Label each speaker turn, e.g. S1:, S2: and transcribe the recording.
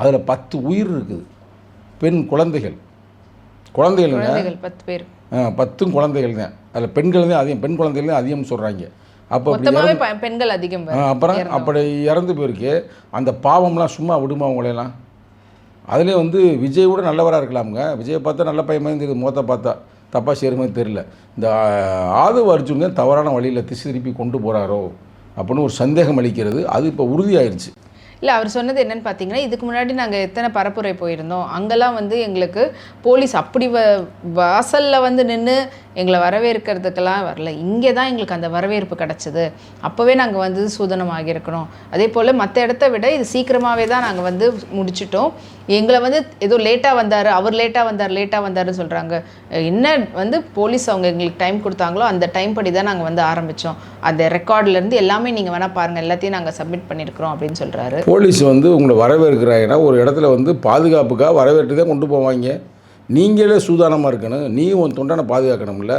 S1: அதில் பத்து உயிர் இருக்குது. பெண் குழந்தைகள்.
S2: குழந்தைகள் பத்து பேர்.
S1: பத்தும் குழந்தைகள் தான். அதில் பெண்கள் தான் அதிகம். பெண் குழந்தைகள் தான் அதிகம் சொல்கிறாங்க அப்போ
S2: பெண்கள் அதிகம்
S1: அப்புறம் அப்படி இறந்து போயிருக்கு. அந்த பாவம்லாம் சும்மா விடுமா அவங்களையெல்லாம் அதுலேயே வந்து விஜய் கூட நல்லவராக இருக்கலாமுங்க. விஜயை பார்த்தா நல்ல பையன் மாதிரி தெரியுது. முகத்தை பார்த்தா தப்பாக மாதிரி தெரியல. இந்த ஆதவ அர்ஜுன் தான் தவறான வழியில் திசை திருப்பி கொண்டு போகிறாரோ அப்படின்னு ஒரு சந்தேகம் அளிக்கிறது. அது இப்போ உறுதியாயிருச்சு.
S2: இல்லை அவர் சொன்னது என்னன்னு பார்த்தீங்கன்னா இதுக்கு முன்னாடி நாங்கள் எத்தனை பரப்புரை போயிருந்தோம் அங்கெல்லாம் வந்து எங்களுக்கு போலீஸ் அப்படி வ வாசலில் வந்து நின்று எங்களை வரவேற்கிறதுக்கெல்லாம் வரல. இங்கே தான் எங்களுக்கு அந்த வரவேற்பு கிடச்சிது. அப்போவே நாங்கள் வந்து சூதனம் ஆகியிருக்கிறோம் அதே போல் மற்ற இடத்த விட இது சீக்கிரமாகவே தான் நாங்கள் வந்து முடிச்சிட்டோம். எங்களை வந்து ஏதோ லேட்டாக வந்தார் அவர் லேட்டாக வந்தார் லேட்டாக வந்தாருன்னு சொல்கிறாங்க என்ன வந்து போலீஸ் அவங்க எங்களுக்கு டைம் கொடுத்தாங்களோ அந்த டைம் படி தான் நாங்கள் வந்து ஆரம்பித்தோம் அந்த ரெக்கார்ட்லேருந்து எல்லாமே நீங்கள் வேணால் பாருங்கள் எல்லாத்தையும் நாங்கள் சப்மிட் பண்ணியிருக்கிறோம் அப்படின்னு சொல்கிறாரு
S1: போலீஸ் வந்து உங்களை வரவேற்கிறாங்கன்னா ஒரு இடத்துல வந்து பாதுகாப்புக்காக வரவேற்று தான் கொண்டு போவாங்க. நீங்களே சூதானமாக இருக்கணும். நீ உன் தொண்டனை பாதுகாக்கணும்ல.